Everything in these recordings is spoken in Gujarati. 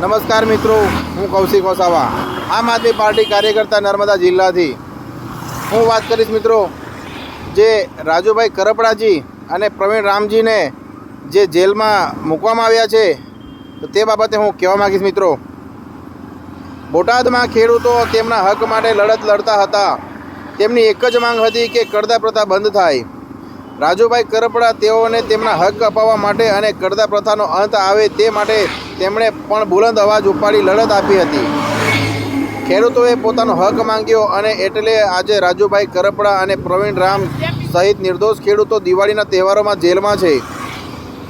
નમસ્કાર મિત્રો, હું કૌશિક વસાવા આમ આદમી પાર્ટી કાર્યકર્તા નર્મદા જિલ્લાથી. હું વાત કરીશ મિત્રો, જે રાજુભાઈ કરપડાજી અને પ્રવીણ રામજીને જે જેલમાં મૂકવામાં આવ્યા છે, તો તે બાબતે હું કહેવા માગીશ મિત્રો. બોટાદમાં ખેડૂતો તેમના હક માટે લડત લડતા હતા. તેમની એક જ માંગ હતી કે કરદા પ્રથા બંધ થાય. રાજુભાઈ કરપડા તેઓને તેમના હક અપાવવા માટે અને કરદા પ્રથાનો અંત આવે તે માટે તેમણે પણ બુલંદ અવાજ ઉપાડી લડત આપી હતી. ખેડૂતોએ પોતાનો હક માંગ્યો અને એટલે આજે રાજુભાઈ કરપડા અને પ્રવીણ રામ સહિત નિર્દોષ ખેડૂતો દિવાળીના તહેવારોમાં જેલમાં છે.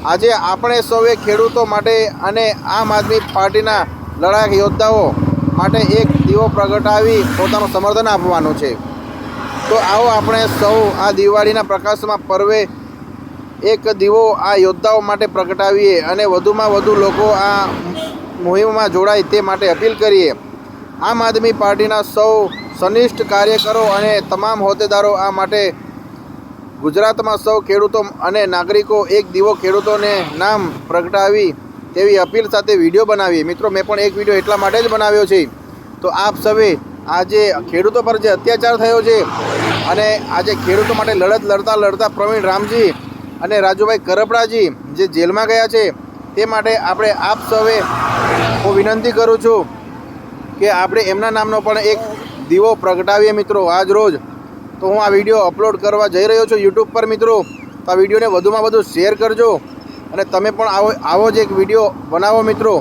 આજે આપણે સૌએ ખેડૂતો માટે અને આમ આદમી પાર્ટીના લડાયક યોદ્ધાઓ માટે એક દીવો પ્રગટાવી પોતાનું સમર્થન આપવાનું છે. તો આવો આપણે સૌ આ દિવાળીના પ્રકાશમાં પર્વે એક દીવો આ યોદ્ધાઓ માટે પ્રગટાવીએ અને વધુમાં વધુ લોકો આ મુહિમમાં જોડાય તે માટે અપીલ કરીએ. આમ આદમી પાર્ટીના સૌ સનિષ્ઠ કાર્યકરો અને તમામ હોદ્દેદારો આ માટે ગુજરાતમાં સૌ ખેડૂતો અને નાગરિકો એક દીવો ખેડૂતોને નામ પ્રગટાવી તેવી અપીલ સાથે વીડિયો બનાવીએ. મિત્રો, મેં પણ એક વીડિયો એટલા માટે જ બનાવ્યો છે. તો આપ સૌએ આજે ખેડૂતો પર જે અત્યાચાર થયો છે અને આજે ખેડૂતો માટે લડત લડતા લડતા પ્રવીણ રામજી અને રાજુભાઈ કરપડાજી જે જેલમાં ગયા છે, તે માટે આપણે આપ સૌએ હું વિનંતી કરું છું કે આપણે એમના નામનો પણ એક દીવો પ્રગટાવીએ મિત્રો આજ રોજ. તો હું આ વીડિયો અપલોડ કરવા જઈ રહ્યો છું યુટ્યુબ પર મિત્રો. તો આ વિડીયોને વધુમાં વધુ શેર કરજો અને તમે પણ આવો આવો જ એક વીડિયો બનાવો મિત્રો.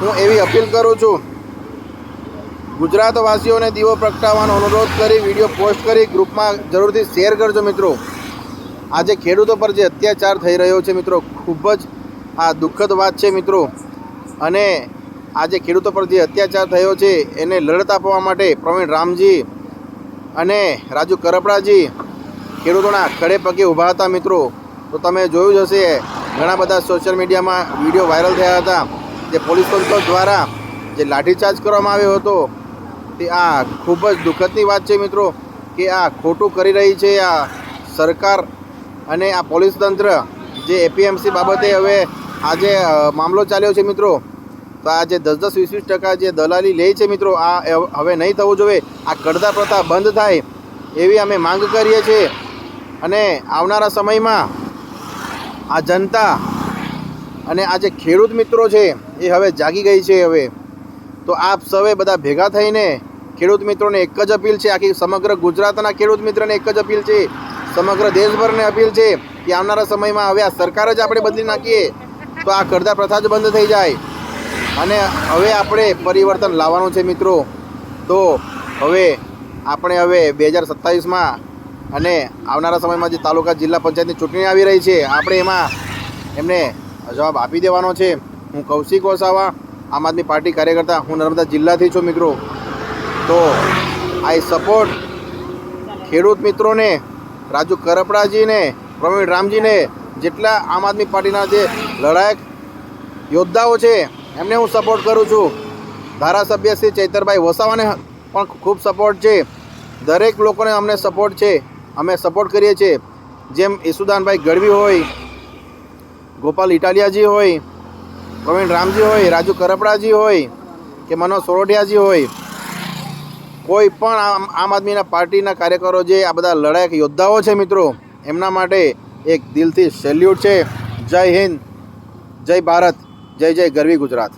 હું એવી અપીલ કરું છું ગુજરાતવાસીઓને દીવો પ્રગટાવવાનો અનુરોધ કરી, વીડિયો પોસ્ટ કરી, ગ્રુપમાં જરૂરથી શેર કરજો મિત્રો. આજે ખેડૂતો પર જે અત્યાચાર થઈ રહ્યો છે મિત્રો, ખૂબ જ આ દુઃખદ વાત છે મિત્રો. અને આજે ખેડૂતો પર જે અત્યાચાર થયો છે, એને લડત આપવા માટે પ્રવીણ રામજી અને રાજુ કરપડાજી ખેડૂતોના ખડે પગે ઊભા હતા મિત્રો. તો તમે જોયું જ હશે, ઘણા બધા સોશિયલ મીડિયામાં વીડિયો વાયરલ થયા હતા. જે પોલીસ તંત્ર દ્વારા જે લાઠીચાર્જ કરવામાં આવ્યો હતો તે આ ખૂબ જ દુઃખદની વાત છે મિત્રો, કે આ ખોટું કરી રહી છે આ સરકાર અને આ પોલીસ તંત્ર જે એપીએમસી બાબતે હવે આજે મામલો ચાલ્યો છે મિત્રો. તો આ જે દસ દસ વીસ વીસ ટકા જે દલાલી લે છે મિત્રો, આ હવે- નહીં થવું જોઈએ. આ કરદા પ્રથા બંધ થાય એવી અમે માંગ કરીએ છીએ. અને આવનારા સમયમાં આ જનતા અને આ જે ખેડૂત મિત્રો છે એ હવે જાગી ગઈ છે હવે. તો આપ સૌએ બધા ભેગા થઈને ખેડૂત મિત્રોને એક જ અપીલ છે, આખી સમગ્ર ગુજરાતના ખેડૂત મિત્રોને એક જ અપીલ છે, સમગ્ર દેશભરને અપીલ છે કે આવનારા સમયમાં હવે આ સરકાર જ આપણે બદલી નાખીએ તો આ કરદાર પ્રથા જ બંધ થઈ જાય. અને હવે આપણે પરિવર્તન લાવવાનું છે મિત્રો. તો હવે આપણે હવે બે હજાર સત્તાવીસમાં અને આવનારા સમયમાં જે તાલુકા જિલ્લા પંચાયતની ચૂંટણી આવી રહી છે, આપણે એમાં એમને જવાબ આપી દેવાનો છે. હું કૌશિક વસાવા આમ આદમી પાર્ટી કાર્યકર્તા, હું નર્મદા જિલ્લાથી છું મિત્રો. તો આઈ સપોર્ટ ખેડૂત મિત્રોને, રાજુ કરપડાજીને, પ્રવીણ રામજીને, જેટલા આમ આદમી પાર્ટીના જે લડાયક યોદ્ધાઓ છે, એમને હું સપોર્ટ કરું છું. ધારાસભ્ય શ્રી ચૈતરભાઈ વસાવાને પણ ખૂબ સપોર્ટ છે. દરેક લોકોને અમને સપોર્ટ છે. અમે સપોર્ટ કરીએ છીએ. જેમ ઈસુદાનભાઈ ગઢવી હોય, ગોપાલ ઇટાલિયાજી હોય પ્રવીણ રામજી હોય, રાજુ કરપડાજી હોય કે મનોજ સોરઠિયાજી હોય, કોઈ પણ આમ આમ આદમીના પાર્ટીના કાર્યકરો જે આ બધા લડાયક યોદ્ધાઓ છે મિત્રો, એમના માટે એક દિલથી સેલ્યુટ છે. જય હિન્દ, જય ભારત, જય જય ગરવી ગુજરાત.